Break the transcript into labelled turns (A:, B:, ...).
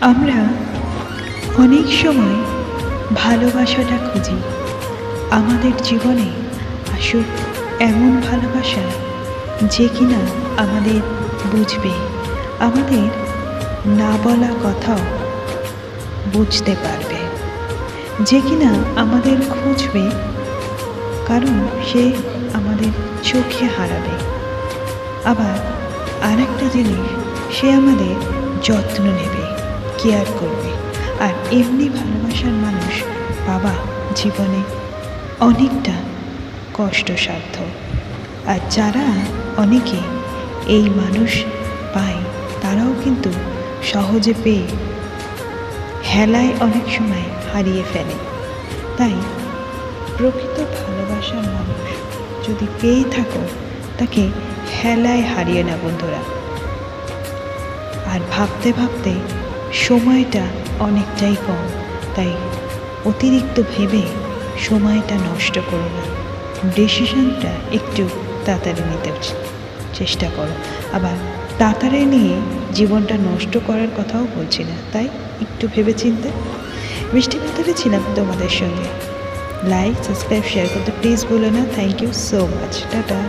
A: আমরা অনেক সময় ভালোবাসাটা খুঁজি। আমাদের জীবনে আসুক এমন ভালোবাসা যে কিনা আমাদের বুঝবে, আমাদের না বলা কথাও বুঝতে পারবে। যে কিনা আমাদের খুঁজবে, কারণ সে আমাদের চোখে হারাবে। আবার আর একটা জিনিস, সে আমাদের যত্ন নেবে। কেয়ার করবে? আর এমনি ভালোবাসার মানুষ বাবা জীবনে অনেকটা কষ্টসাধ্য। আর যারা অনেকে এই মানুষ পায়, তারাও কিন্তু সহজে পেয়ে হেলায় অনেক সময় হারিয়ে ফেলে। তাই প্রকৃত ভালোবাসার মানুষ যদি পেয়ে থাকো, তাকে হেলায় হারিয়ে না বন্ধুরা। আর ভাবতে ভাবতে সময়টা অনেকটাই কম, তাই অতিরিক্ত ভেবে সময়টা নষ্ট করো না। ডিসিশনটা একটু তাড়াতাড়ি নিতে চেষ্টা করো। আবার তাড়াতাড়ি নিয়ে জীবনটা নষ্ট করার কথাও বলছি না, তাই একটু ভেবে চিনতে বৃষ্টি ভেতরে ছিলাম তোমাদের সঙ্গে। লাইক সাবস্ক্রাইব শেয়ার করতে প্লিজ বলো না। Thank you so much tata.